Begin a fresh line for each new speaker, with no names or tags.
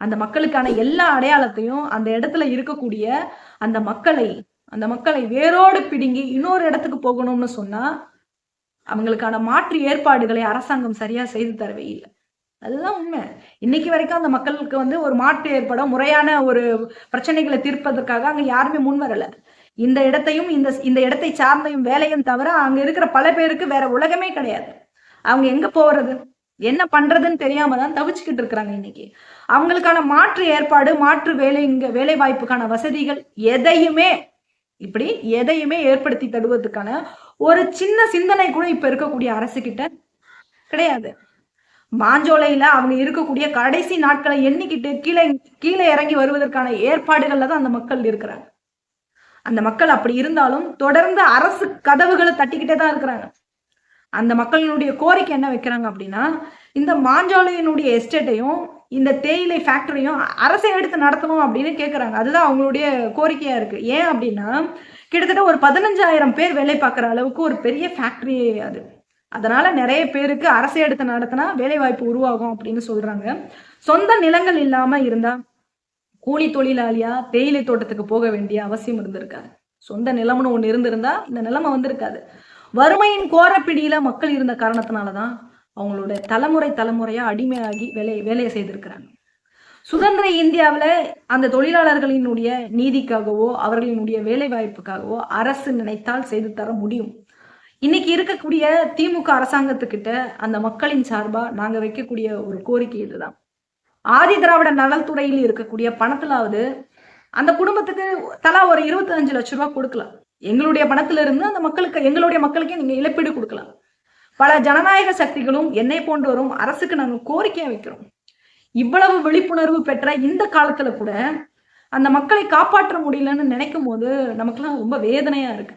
அந்த மக்களுக்கான எல்லா அடையாளத்தையும் அந்த இடத்துல இருக்கக்கூடிய அந்த மக்களை அந்த மக்களை வேரோடு பிடுங்கி இன்னொரு இடத்துக்கு போகணும்னு சொன்னா அவங்களுக்கான மாற்று ஏற்பாடுகளை அரசாங்கம் சரியா செய்து தரவே இல்லை. அதுதான் உண்மை. இன்னைக்கு வரைக்கும் அந்த மக்களுக்கு வந்து ஒரு மாற்று ஏற்பட முறையான ஒரு பிரச்சனைகளை தீர்ப்பதற்காக அங்க யாருமே முன் வரல. இந்த இடத்தையும் இந்த இந்த இடத்தை சார்ந்தையும் வேலையும் தவிர அங்க இருக்கிற பல பேருக்கு வேற உலகமே கிடையாது. அவங்க எங்க போறது? என்ன பண்றதுன்னு தெரியாம தான் தவிச்சுக்கிட்டு இருக்கிறாங்க இன்னைக்கு. அவங்களுக்கான மாற்று ஏற்பாடு மாற்று வேலை இங்க வேலை வாய்ப்புக்கான வசதிகள் எதையுமே இப்படி எதையுமே ஏற்படுத்தி தருவதற்கான ஒரு சின்ன சிந்தனை கூட இப்ப இருக்கக்கூடிய அரசு கிட்ட கிடையாது. மாஞ்சோலையில அவங்க இருக்கக்கூடிய கடைசி நாட்களை எண்ணிக்கிட்டு கீழே கீழே இறங்கி வருவதற்கான ஏற்பாடுகள்ல தான் அந்த மக்கள் இருக்கிறாங்க. அந்த மக்கள் அப்படி இருந்தாலும் தொடர்ந்து அரசு கதவுகளை தட்டிக்கிட்டே தான் இருக்கிறாங்க. அந்த மக்களினுடைய கோரிக்கை என்ன வைக்கிறாங்க அப்படின்னா இந்த மாஞ்சோலையினுடைய எஸ்டேட்டையும் இந்த தேயிலை ஃபேக்டரியும் அரசை எடுத்து நடத்தணும் அப்படின்னு கேட்குறாங்க அதுதான் அவங்களுடைய கோரிக்கையா இருக்கு. ஏன் அப்படின்னா கிட்டத்தட்ட ஒரு பதினஞ்சாயிரம் பேர் வேலை பார்க்குற அளவுக்கு ஒரு பெரிய ஃபேக்டரி அது. அதனால நிறைய பேருக்கு அரசை எடுத்து நடத்தினா வேலை வாய்ப்பு உருவாகும் அப்படின்னு சொல்றாங்க. சொந்த நிலங்கள் இல்லாம இருந்தா கூலி தொழிலாளியா தேயிலை தோட்டத்துக்கு போக வேண்டிய அவசியம் இருந்திருக்காது. சொந்த நிலம்னு ஒண்ணு இருந்திருந்தா இந்த நிலைமை வந்திருக்காது. வறுமையின் கோரப்பிடியில மக்கள் இருந்த காரணத்தினாலதான் அவங்களோட தலைமுறை தலைமுறையா அடிமையாகி வேலை வேலையை செய்திருக்கிறாங்க. சுதந்திர இந்தியாவுல அந்த தொழிலாளர்களினுடைய நீதிக்காகவோ அவர்களினுடைய வேலை வாய்ப்புக்காகவோ அரசு நினைத்தால் செய்து தர முடியும். இன்னைக்கு இருக்கக்கூடிய திமுக அரசாங்கத்துக்கிட்ட அந்த மக்களின் சார்பா நாங்க வைக்கக்கூடிய ஒரு கோரிக்கை இதுதான். ஆதி திராவிட நலத்துறையில் இருக்கக்கூடிய பணத்திலாவது அந்த குடும்பத்துக்கு தலா ஒரு இருபத்தஞ்சு லட்ச ரூபாய் கொடுக்கலாம். எங்களுடைய பணத்துல இருந்து அந்த மக்களுக்கு எங்களுடைய மக்களுக்கே நீங்க இழப்பீடு கொடுக்கலாம். பல ஜனநாயக சக்திகளும் என்னை போன்றவரும் அரசுக்கு நாங்கள் கோரிக்கையா வைக்கிறோம். இவ்வளவு விழிப்புணர்வு பெற்ற இந்த காலத்துல கூட அந்த மக்களை காப்பாற்ற முடியலன்னு நினைக்கும் போது நமக்கெல்லாம் ரொம்ப வேதனையா இருக்கு.